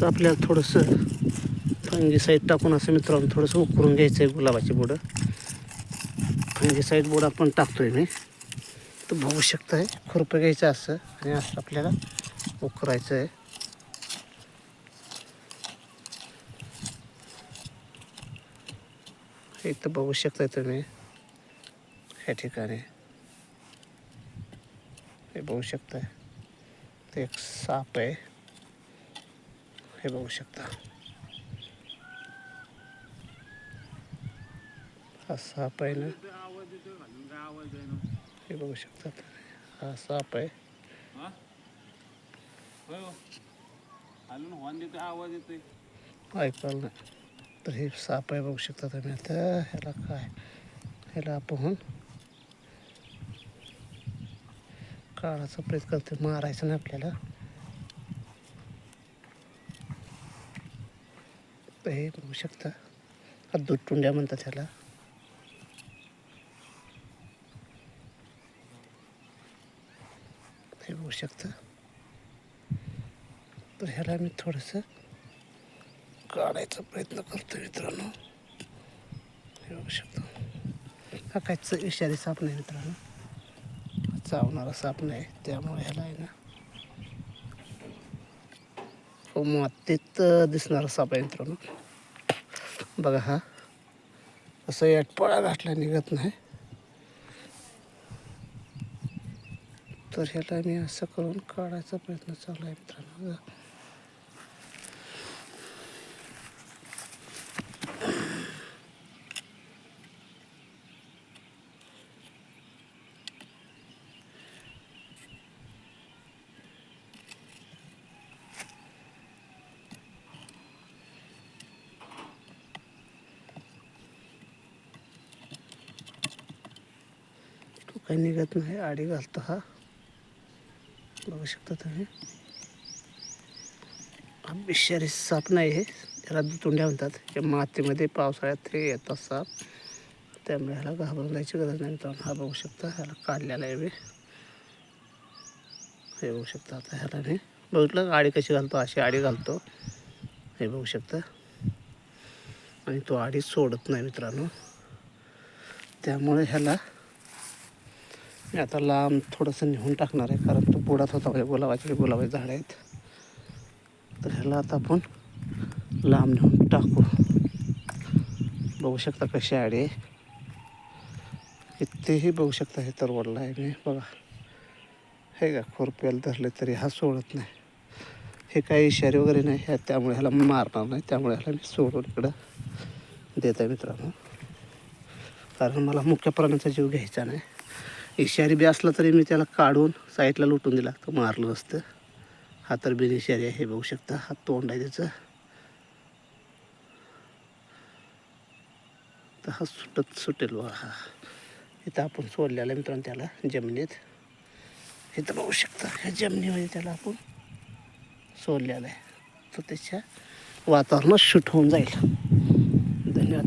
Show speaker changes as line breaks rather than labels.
असं आपल्याला थोडंसं फंगीसाईड टाकून असं मित्रांनो थोडंसं उकरून घ्यायचं आहे गुलाबाची बोडं. फंगीसाईड बोर्ड आपण टाकतो आहे मी. तर बघू शकताय खुरपं घ्यायचं असं आणि असं आपल्याला उकरायचं आहे इथं बघू शकताय तुम्ही ह्या ठिकाणी. हे बघू शकताय ते एक साप आहे. हे बघू शकता. हा साप आहे ना. हे बघू शकता तुम्ही. हा? साप आहे ऐकायला नाही तर हे साप आहे बघू शकता तुम्ही आता. ह्याला काय? ह्याला आपण काढायचा प्रयत्न करते मारायचं नाही आपल्याला तर हे बघू शकता. हा दूध टुंड्या म्हणतात ह्याला हे बघू शकता. तर ह्याला मी थोडंसं काढायचा प्रयत्न करतो मित्रांनो. हे बघू शकतो. हा काहीच विषारी साप नाही मित्रांनो. चावणारा साप नाही त्यामुळे ह्याला आहे ना हो मातीत दिसणारा साप आहे मित्रांनो बघा हा असं याटपळा घातला निघत नाही तर ह्याला मी असं करून काढायचा प्रयत्न चालू आहे मित्रांनो काही निघत नाही. आडी घालतो हा. बघू शकता तुम्ही. बिशारी साप नाही हे. त्याला दुतुंड्या म्हणतात. हे मातीमध्ये पावसाळ्यात ते येतात साप. त्यामुळे ह्याला घाबरून जायची गरज नाही मित्रांनो. हा बघू शकता. ह्याला काढलेला आहे मी. हे बघू शकता आता ह्याला मी. बघितलं आडी कशी घालतो? अशी आडी घालतो. हे बघू शकता. आणि तो आडी सोडत नाही मित्रांनो. त्यामुळे ह्याला मी आता लांब थोडंसं नेऊन टाकणार आहे कारण तो बुडात होता म्हणजे गुलाबाचे गुलाबाचे झाड आहेत. तर ह्याला आता आपण लांब नेऊन टाकू. बघू शकता कशी आडी आहे. कितीही बघू शकता हे तरवडला आहे मी. बघा. हे का खुरप्याला धरले तरी हा सोडत नाही. हे काही इशारे वगैरे नाही ह्या त्यामुळे ह्याला मारणार नाही त्यामुळे ह्याला मी सोडून इकडं देत आहे मित्रांनो. कारण मला मुख्य प्राण्याचा जीव घ्यायचा नाही. इशारी बी असला तरी मी त्याला काढून साईडला लुटून दिला. तर मारलं असतं. हा तर बिनइशारी आहे हे बघू शकता. हा तोंड आहे त्याचं. तर हा सुटत सुटेल बघा हा. इथं आपण सोडलेला आहे मित्रांनो त्याला जमिनीत. इथं बघू शकता ह्या जमिनीमध्ये त्याला आपण सोडलेलं आहे. तो त्याच्या वातावरणात शूट होऊन जाईल. धन्यवाद.